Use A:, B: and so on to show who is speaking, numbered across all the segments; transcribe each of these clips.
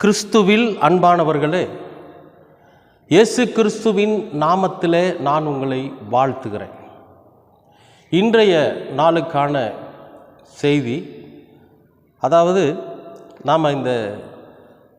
A: கிறிஸ்துவில் அன்பானவர்களே இயேசு கிறிஸ்துவின் நாமத்திலே நான் உங்களை வாழ்த்துகிறேன். இன்றைய நாளுக்கான செய்தி அதாவது நாம் இந்த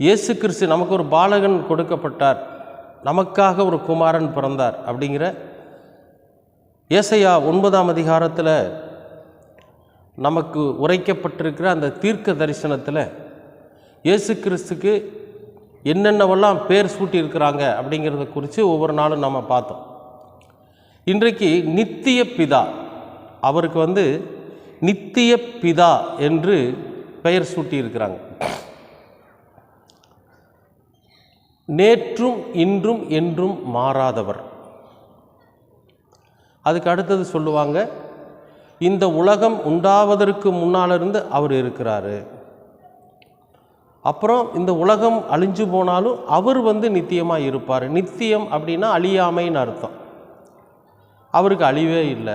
A: இயேசு கிறிஸ்து நமக்கு ஒரு பாலகன் கொடுக்கப்பட்டார் நமக்காக ஒரு குமாரன் பிறந்தார் அப்படிங்கிற ஏசையா ஒன்பதாம் அதிகாரத்தில் நமக்கு உரைக்கப்பட்டிருக்கிற அந்த தீர்க்க தரிசனத்தில் இயேசு கிறிஸ்துக்கு என்னென்னவெல்லாம் பேர் சூட்டியிருக்கிறாங்க அப்படிங்கிறத குறித்து ஒவ்வொரு நாளும் நம்ம பார்த்தோம். இன்றைக்கு நித்திய பிதா அவருக்கு வந்து நித்திய பிதா என்று பெயர் சூட்டியிருக்கிறாங்க. நேற்றும் இன்றும் என்றும் மாறாதவர். அதுக்கு அடுத்தது சொல்லுவாங்க இந்த உலகம் உண்டாவதற்கு முன்னாலிருந்து அவர் இருக்கிறாரு. அப்புறம் இந்த உலகம் அழிஞ்சு போனாலும் அவர் வந்து நித்தியமாக இருப்பார். நித்தியம் அப்படின்னா அழியாமைன்னு அர்த்தம். அவருக்கு அழிவே இல்லை.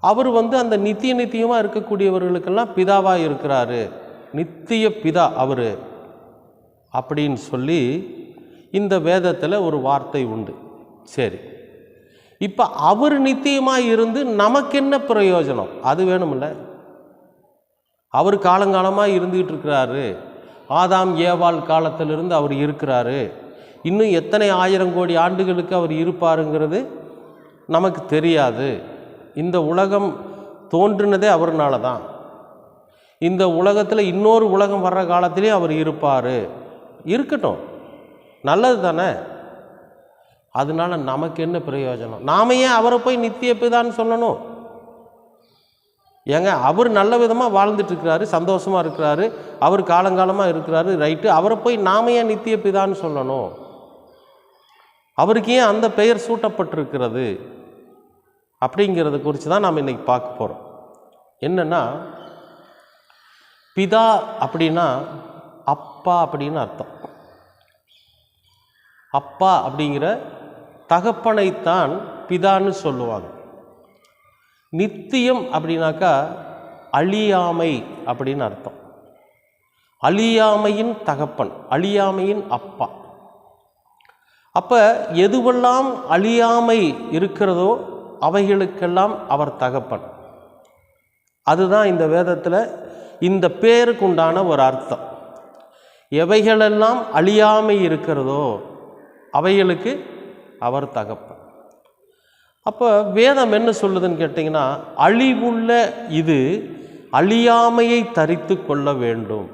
A: அவர் வந்து அந்த நித்திய நித்தியமாக இருக்கக்கூடியவர்களுக்கெல்லாம் பிதாவாக இருக்கிறாரு. நித்திய பிதா அவர். அப்படின்னு சொல்லி இந்த வேதத்தில் ஒரு வார்த்தை உண்டு. சரி. இப்போ அவர் நித்தியமாக இருந்து நமக்கு என்ன பிரயோஜனம்? அது வேணுமில்ல. அவர் காலங்காலமாக இருந்துகிட்டு இருக்கிறாரு ஆதாம் ஏவாள் காலத்திலிருந்து அவர் இருக்கிறாரு. இன்னும் எத்தனை ஆயிரம் கோடி ஆண்டுகளுக்கு அவர் இருப்பாருங்கிறது நமக்கு தெரியாது. இந்த உலகம் தோன்றினதே அவர்னால தான் இந்த உலகத்தில் இன்னொரு உலகம் வர்ற காலத்திலே அவர் இருப்பார். இருக்கட்டும். நல்லது தானே? அதனால நமக்கு என்ன பிரயோஜனம்? நாம ஏன் அவரை போய் நித்திய பிதான்னு சொல்லணும்? ஏங்க அவர் நல்ல விதமாக வாழ்ந்துட்டு இருக்கிறாரு சந்தோஷமாக இருக்கிறாரு அவர் காலங்காலமாக இருக்கிறாரு ரைட்டு அவரை போய் நாம ஏன் நித்திய பிதான்னு சொல்லணும்? அவருக்கு ஏன் அந்த பெயர் சூட்டப்பட்டிருக்கிறது? அப்படிங்கிறத குறித்து தான் நாம் இன்றைக்கி பார்க்க போகிறோம் என்னென்னா பிதா அப்படின்னா அப்பா அப்படின்னு அர்த்தம். அப்பா அப்படிங்கிற தகப்பனைத்தான் பிதான்னு சொல்லுவாங்க. நித்தியம் அப்படின்னாக்கா அழியாமை அப்படின்னு அர்த்தம். அழியாமையின் தகப்பன் அழியாமையின் அப்பா. அப்போ எதுவெல்லாம் அழியாமை இருக்கிறதோ அவைகளுக்கெல்லாம் அவர் தகப்பன். அதுதான் இந்த வேதத்தில் இந்த பேருக்கு உண்டான ஒரு அர்த்தம். எவைகளெல்லாம் அழியாமை இருக்கிறதோ அவைகளுக்கு அவர் தகப்பன். அப்போ வேதம் என்ன சொல்லுதுன்னு கேட்டிங்கன்னா அழிவுள்ள இது அழியாமையை தரித்து கொள்ள வேண்டும்.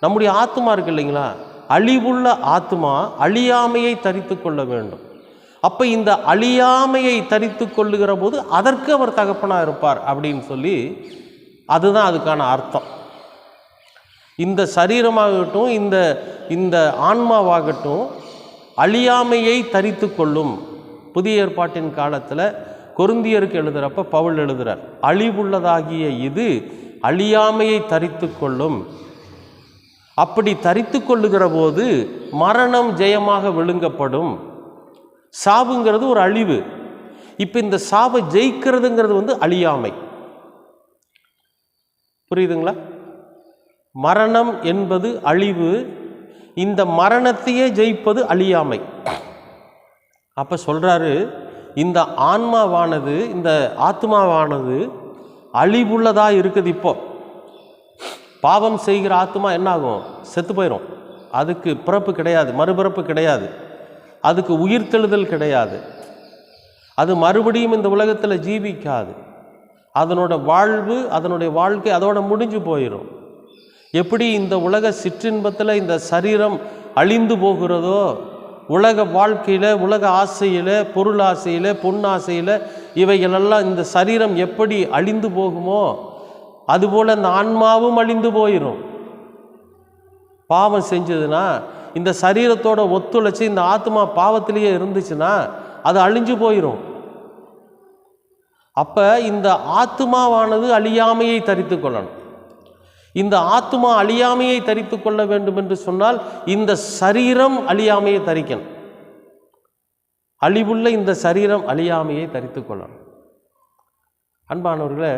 A: நம்முடைய ஆத்மா இருக்கு இல்லைங்களா? அழிவுள்ள ஆத்மா அழியாமையை தரித்து கொள்ள வேண்டும். அப்போ இந்த அழியாமையை தரித்து கொள்ளுகிற போது அதற்கு அவர் தகப்பனாக இருப்பார் அப்படின்னு சொல்லி அதுதான் அதுக்கான அர்த்தம். இந்த சரீரமாகட்டும் இந்த இந்த ஆன்மாவாகட்டும் அழியாமையை தரித்து கொள்ளும். புதிய ஏற்பாட்டின் காலத்தில் கொருந்தியருக்கு எழுதுகிறப்ப பவுல் எழுதுகிறார் அழிவுள்ளதாகிய இது அழியாமையை தரித்து கொள்ளும். அப்படி தரித்து கொள்ளுகிற போது மரணம் ஜெயமாக விழுங்கப்படும். சாவுங்கிறது ஒரு அழிவு. இப்போ இந்த சாவை ஜெயிக்கிறதுங்கிறது வந்து அழியாமை. புரியுதுங்களா? மரணம் என்பது அழிவு இந்த மரணத்தையே ஜெயிப்பது அழியாமை. அப்போ சொல்கிறாரு இந்த ஆன்மாவானது இந்த ஆத்மாவானது அழிவுள்ளதாக இருக்குது இப்போ. பாவம் செய்கிற ஆத்மா என்னாகும்? செத்து போயிடும் அதுக்கு பிறப்பு கிடையாது மறுபிறப்பு கிடையாது. அதுக்கு உயிர்த்தெழுதல் கிடையாது. அது மறுபடியும் இந்த உலகத்தில் ஜீவிக்காது. அதனோட வாழ்வு அதனுடைய வாழ்க்கை அதோட முடிஞ்சு போயிடும் எப்படி இந்த உலக சிற்றின்பத்தில் இந்த சரீரம் அழிந்து போகிறதோ உலக வாழ்க்கையில் உலக ஆசையில் பொருள் ஆசையில் பொன்னாசையில் இவைகளெல்லாம் இந்த சரீரம் எப்படி அழிந்து போகுமோ அதுபோல் இந்த ஆன்மாவும் அழிந்து போயிடும் பாவம் செஞ்சதுன்னா இந்த சரீரத்தோட ஒத்துழைச்சி இந்த ஆத்மா பாவத்திலேயே இருந்துச்சுன்னா அது அழிஞ்சு போயிடும் அப்போ இந்த ஆத்மாவானது அழியாமையை தரித்து கொள்ளணும். இந்த ஆத்மா அழியாமையை தரித்து கொள்ள வேண்டும் என்று சொன்னால் இந்த சரீரம் அழியாமையை தரிக்கணும். அழிவுள்ள இந்த சரீரம் அழியாமையை தரித்து கொள்ளணும். அன்பானவர்களே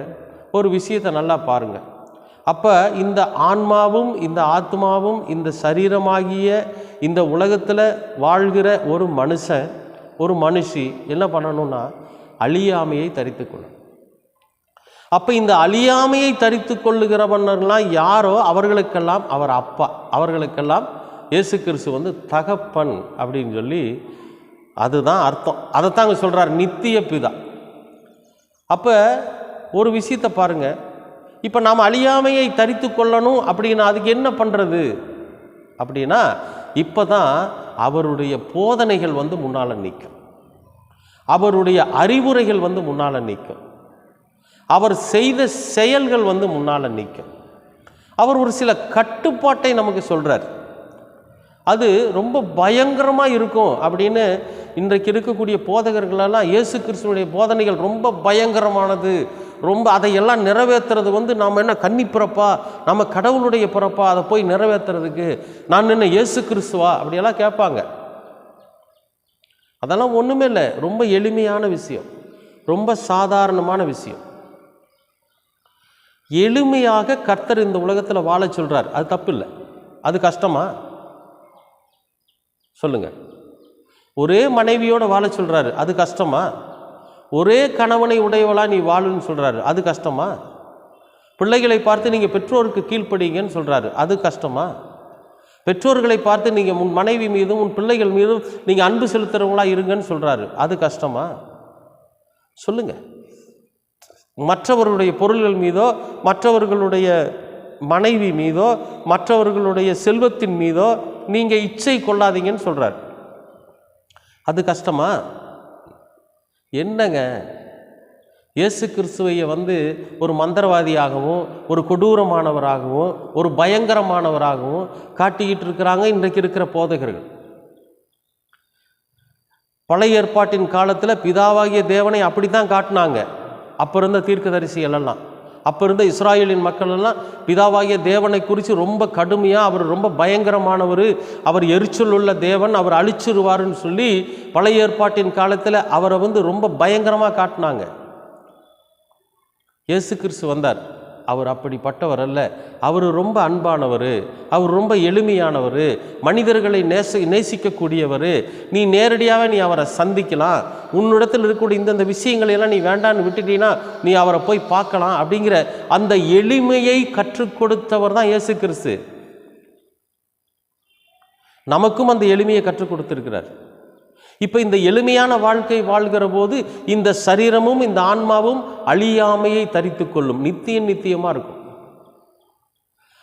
A: ஒரு விஷயத்தை நல்லா பாருங்கள் அப்போ இந்த ஆன்மாவும் இந்த ஆத்மாவும் இந்த சரீரமாகிய இந்த உலகத்தில் வாழ்கிற ஒரு மனுஷன் ஒரு மனுஷி என்ன பண்ணணும்னா அழியாமையை தரித்து கொள்ளணும். அப்போ இந்த அழியாமையை தரித்து கொள்ளுகிறவனர்லாம் யாரோ? அவர்களுக்கெல்லாம் அவர் அப்பா. அவர்களுக்கெல்லாம் இயேசு கிறிஸ்து வந்து தகப்பன் அப்படின்னு சொல்லி அதுதான் அர்த்தம். அதைத்தான் அங்கே சொல்கிறார் நித்திய பிதா. அப்போ ஒரு விஷயத்தை பாருங்கள் இப்போ நாம் அழியாமையை தரித்து கொள்ளணும் அப்படின்னா அதுக்கு என்ன பண்ணுறது அப்படின்னா இப்போ தான் அவருடைய போதனைகள் வந்து முன்னால் நிற்கும் அவருடைய அறிவுரைகள் வந்து முன்னால் நிற்கும் அவர் செய்த செயல்கள் வந்து முன்னால் நிற்கும் அவர் ஒரு சில கட்டுப்பாட்டை நமக்கு சொல்கிறார் அது ரொம்ப பயங்கரமாக இருக்கும் அப்படின்னு இன்றைக்கு இருக்கக்கூடிய போதகர்களெல்லாம் இயேசு கிறிஸ்துவனுடைய போதனைகள் ரொம்ப பயங்கரமானது. ரொம்ப அதையெல்லாம் நிறைவேற்றுறது வந்து நாம் என்ன கன்னி பிறப்பா? நம்ம கடவுளுடைய பிறப்பா? அதை போய் நிறைவேற்றுறதுக்கு நான் என்ன இயேசு கிறிஸ்துவா? அப்படியெல்லாம் கேட்பாங்க. அதெல்லாம் ஒன்றுமே இல்லை. ரொம்ப எளிமையான விஷயம். ரொம்ப சாதாரணமான விஷயம். எளிமையாக கர்த்தர் இந்த உலகத்தில் வாழ சொல்கிறார் அது தப்பு இல்லை அது கஷ்டமா? சொல்லுங்கள் ஒரே மனைவியோடு வாழ சொல்கிறாரு அது கஷ்டமா? ஒரே கணவனை உடையவளாக நீ வாழுன்னு சொல்கிறாரு அது கஷ்டமா? பிள்ளைகளை பார்த்து நீங்கள் பெற்றோருக்கு கீழ்ப்படிங்கன்னு சொல்கிறாரு அது கஷ்டமா? பெற்றோர்களை பார்த்து நீங்கள் உன் மனைவி மீதும் உன் பிள்ளைகள் மீதும் நீங்கள் அன்பு செலுத்துறவங்களா இருங்கன்னு சொல்கிறாரு அது கஷ்டமா? சொல்லுங்கள் மற்றவர்களுடைய பொருள்கள் மீதோ மற்றவர்களுடைய மனைவி மீதோ மற்றவர்களுடைய செல்வத்தின் மீதோ நீங்கள் இச்சை கொள்ளாதீங்கன்னு சொல்கிறார் அது கஷ்டமா? என்னங்க? இயேசு கிறிஸ்துவையை வந்து ஒரு மந்திரவாதியாகவும் ஒரு கொடூரமானவராகவும் ஒரு பயங்கரமானவராகவும் காட்டிக்கிட்டு இருக்கிறாங்க இன்றைக்கு இருக்கிற போதகர்கள். பழைய ஏற்பாட்டின் காலத்தில் பிதாவாகிய தேவனை அப்படி தான் காட்டினாங்க. அப்போ இருந்த தீர்க்கதரிசிகள் எல்லாம். அப்போ இருந்த இஸ்ராயலின் மக்கள் எல்லாம் பிதாவாகிய தேவனை குறித்து ரொம்ப கடுமையாக அவர் ரொம்ப பயங்கரமானவர். அவர் எரிச்சல் உள்ள தேவன் அவர் அழிச்சிருவாருன்னு சொல்லி பழைய ஏற்பாட்டின் காலத்தில் அவரை வந்து ரொம்ப பயங்கரமாக காட்டினாங்க. இயேசு கிறிஸ்து வந்தார். அவர் அப்படிப்பட்டவர் அல்ல. அவர் ரொம்ப அன்பானவர். அவர் ரொம்ப எளிமையானவர். மனிதர்களை நேச நேசிக்கக்கூடியவர். நீ நேரடியாக நீ அவரை சந்திக்கலாம். உன்னிடத்தில் இருக்கக்கூடிய இந்தந்த விஷயங்களை எல்லாம் நீ வேண்டான்னு விட்டுட்டீங்கன்னா நீ அவரை போய் பார்க்கலாம் அப்படிங்கிற அந்த எளிமையை கற்றுக் கொடுத்தவர் தான் இயேசு கிறிஸ்து. நமக்கும் அந்த எளிமையை கற்றுக் கொடுத்துருக்கிறார். இப்போ இந்த எளிமையான வாழ்க்கை வாழ்கிற போது இந்த சரீரமும் இந்த ஆன்மாவும் அழியாமையை தரித்து கொள்ளும். நித்தியம் நித்தியமாக இருக்கும்.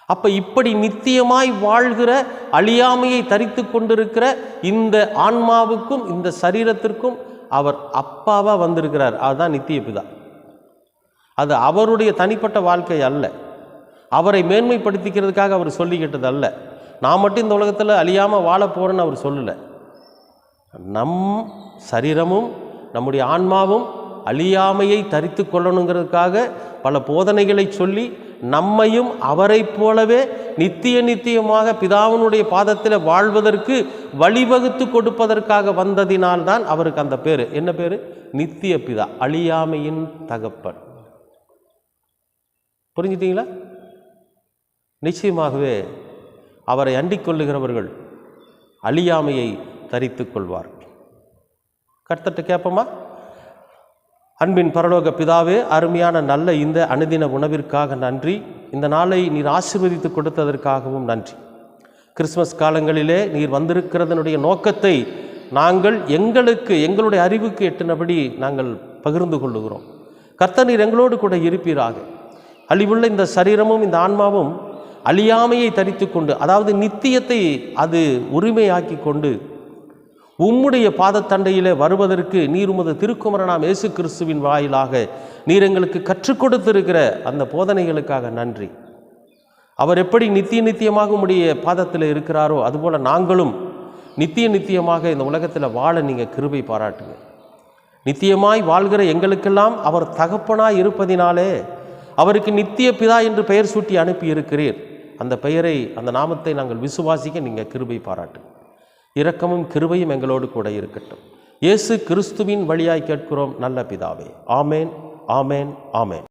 A: அப்போ இப்படி நித்தியமாய் வாழ்கிற அழியாமையை தரித்து கொண்டிருக்கிற இந்த ஆன்மாவுக்கும் இந்த சரீரத்திற்கும் அவர் அப்பாவாக வந்திருக்கிறார். அதுதான் நித்திய பிதா. அது அவருடைய தனிப்பட்ட வாழ்க்கை அல்ல. அவரை மேன்மைப்படுத்திக்கிறதுக்காக அவர் சொல்லிக்கிட்டது அல்ல. நான் மட்டும் இந்த உலகத்தில் அழியாமல் வாழ போகிறேன்னு அவர் சொல்லலை. நம் சரீரமும் நம்முடைய ஆன்மாவும் அழியாமையை தரித்து கொள்ளணுங்கிறதுக்காக பல போதனைகளை சொல்லி நம்மையும் அவரைப் போலவே நித்திய நித்தியமாக பிதாவினுடைய பாதத்தில் வாழ்வதற்கு வழிவகுத்து கொடுப்பதற்காக வந்ததினால்தான் அவருக்கு அந்த பேர். என்ன பேர்? நித்திய பிதா அழியாமையின் தகப்பன். புரிஞ்சிட்டிங்களா? நிச்சயமாகவே அவரை அண்டிக் கொள்ளுகிறவர்கள் அழியாமையை தரித்து கொள்வார்கள் கர்த்தட்டு கேட்போமா? அன்பின் பரலோக பிதாவே அருமையான நல்ல இந்த அனுதின உணவிற்காக நன்றி. இந்த நாளை நீர் ஆசிர்வதித்து கொடுத்ததற்காகவும் நன்றி. கிறிஸ்மஸ் காலங்களிலே நீர் வந்திருக்கிறதனுடைய நோக்கத்தை நாங்கள் எங்களுக்கு எங்களுடைய அறிவுக்கு எட்டினபடி நாங்கள் பகிர்ந்து கொள்ளுகிறோம். கர்த்த நீர் எங்களோடு கூட இருப்பீராக. அழிவுள்ள இந்த சரீரமும் இந்த ஆன்மாவும் அழியாமையை தரித்து கொண்டு அதாவது நித்தியத்தை அது உரிமையாக்கி கொண்டு உம்முடைய பாதத்தண்டையிலே வருவதற்கு நீர் உமது திருக்குமரனாம் இயேசு கிறிஸ்துவின் வாயிலாக நீர் எங்களுக்கு கற்றுக் கொடுத்திருக்கிற அந்த போதனைகளுக்காக நன்றி. அவர் எப்படி நித்திய நித்தியமாக உம்முடைய பாதத்தில் இருக்கிறாரோ அதுபோல் நாங்களும் நித்திய நித்தியமாக இந்த உலகத்தில் வாழ நீங்கள் கிருபை பாராட்டுங்க. நித்தியமாய் வாழ்கிற எங்களுக்கெல்லாம் அவர் தகப்பனாய் இருப்பதினாலே அவருக்கு நித்திய பிதா என்று பெயர் சூட்டி அனுப்பி இருக்கிறீர் அந்த பெயரை அந்த நாமத்தை நாங்கள் விசுவாசிக்க நீங்கள் கிருபை பாராட்டுங்க. இரக்கமும் கிருபையும் எங்களோடு கூட இருக்கட்டும். இயேசு கிறிஸ்துவின் வழியாய் கேட்கிறோம் நல்ல பிதாவே. ஆமேன் ஆமேன் ஆமேன்.